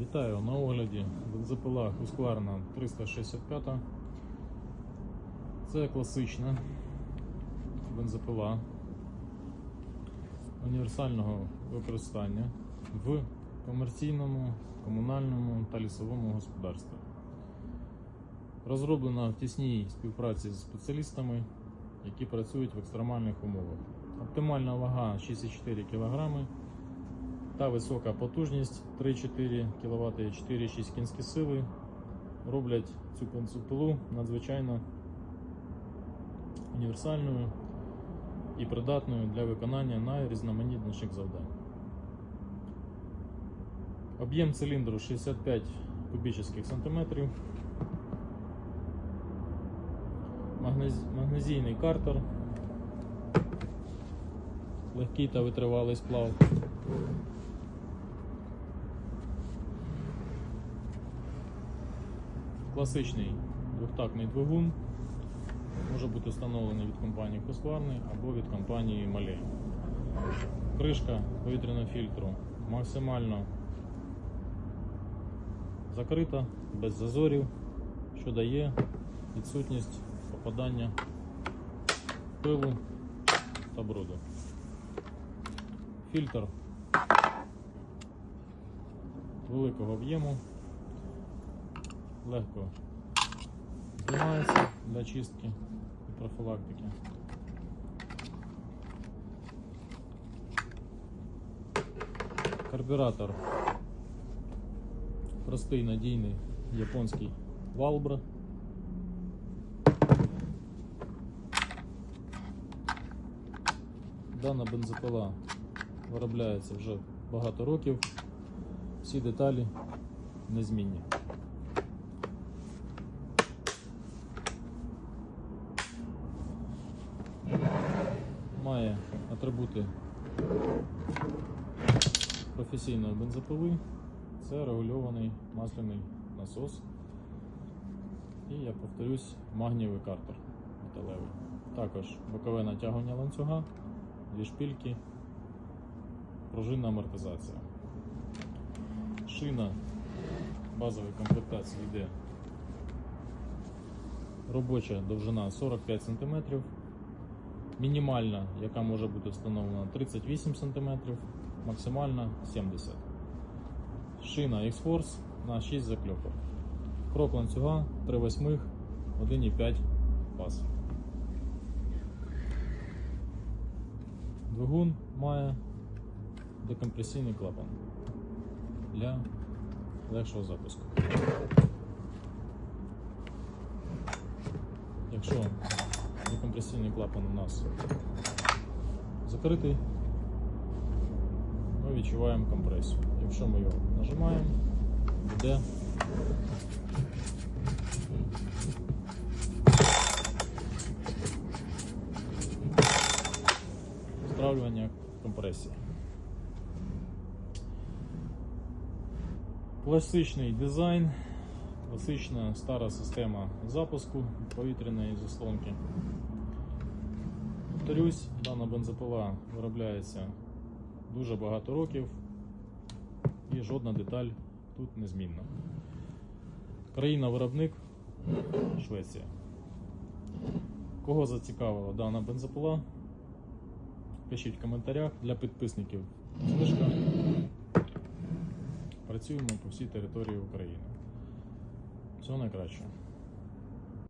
Вітаю на огляді бензопила Husqvarna 365. Це класична бензопила універсального використання в комерційному, комунальному та лісовому господарстві. Розроблена в тісній співпраці з спеціалістами, які працюють в екстремальних умовах. Оптимальна вага 64 кг та висока потужність 3-4 кВт і 4-6 кінські сили роблять цю бензопилу надзвичайно універсальною і придатною для виконання найрізноманітніших завдань. Об'єм циліндру 65 кубічних сантиметрів. Магнезійний картер. Легкий та витривалий сплав. Класичний двохтактний двигун може бути встановлений від компанії Husqvarna або від компанії Malay. Кришка повітряного фільтру максимально закрита, без зазорів, що дає відсутність попадання пилу та бруду. Фільтр великого об'єму легко знімається для чистки і профілактики. Карбюратор простий надійний японський Valbra. Дана бензопила виробляється вже багато років. Всі деталі незмінні. Має атрибути професійної бензопили. Це регульований масляний насос. І я повторюсь, магнієвий картер металевий. Також бокове натягування ланцюга, дві шпильки, пружинна амортизація. Шина базової комплектації йде робоча довжина 45 см, мінімальна, яка може бути встановлена 38 см, максимальна 70 Шина X-Force на 6 закльопок. Крок ланцюга 3 восьмих 1,5 пас. Двигун має декомпресійний клапан для легшого запуску. Якщо декомпресійний клапан у нас закритий, ми відчуваємо компресію. Якщо ми його нажимаємо, буде стравлювання компресії. Класичний дизайн, класична стара система запуску повітряної заслонки. Повторюсь, дана бензопила виробляється дуже багато років і жодна деталь тут не змінна. Країна-виробник Швеція. Кого зацікавила дана бензопила? Пишіть в коментарях для підписників. Знижка. Працюємо по всій території України. Всього найкращого.